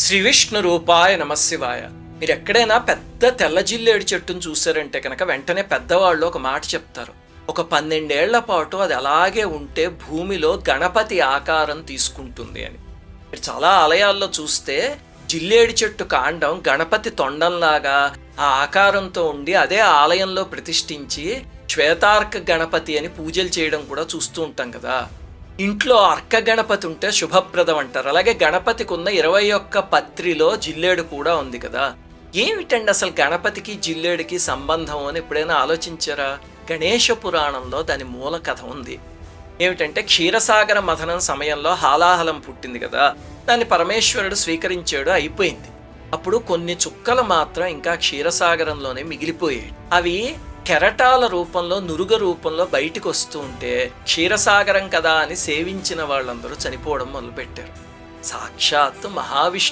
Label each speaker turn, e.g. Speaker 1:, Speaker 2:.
Speaker 1: శ్రీ విష్ణు రూపాయ నమశివాయ మీరు ఎక్కడైనా పెద్ద తెల్ల జిల్లేడు చెట్టును చూసారంటే కనుక వెంటనే పెద్దవాళ్ళు ఒక మాట చెప్తారు. ఒక పన్నెండేళ్ళ పాటు అది అలాగే ఉంటే భూమిలో గణపతి ఆకారం తీసుకుంటుంది అని. మీరు చాలా ఆలయాల్లో చూస్తే జిల్లేడి చెట్టు కాండం గణపతి తొండంలాగా ఆ ఆకారంతో ఉండి అదే ఆలయంలో ప్రతిష్ఠించి శ్వేతార్క గణపతి అని పూజలు చేయడం కూడా చూస్తూ ఉంటాం కదా. ఇంట్లో అర్క గణపతి ఉంటే శుభప్రదం అంటారు అలాగే గణపతికి ఉన్న ఇరవై ఒక్క పత్రిలో జిల్లేడు కూడా ఉంది కదా. ఏమిటండి అసలు గణపతికి జిల్లేడికి సంబంధం అని ఎప్పుడైనా ఆలోచించారా? గణేష పురాణంలో దాని మూల కథ ఉంది. ఏమిటంటే క్షీరసాగర మథనం సమయంలో హాలాహలం పుట్టింది కదా. దాన్ని పరమేశ్వరుడు స్వీకరించాడు అయిపోయింది. అప్పుడు కొన్ని చుక్కలు మాత్రం ఇంకా క్షీరసాగరంలోనే మిగిలిపోయాయి. అవి కెరటాల రూపంలో నురుగ రూపంలో బయటికి వస్తూ ఉంటే క్షీరసాగరం కదా అని సేవించిన వాళ్ళందరూ చనిపోవడం మొదలుపెట్టారు. సాక్షాత్తు మహావిష్ణు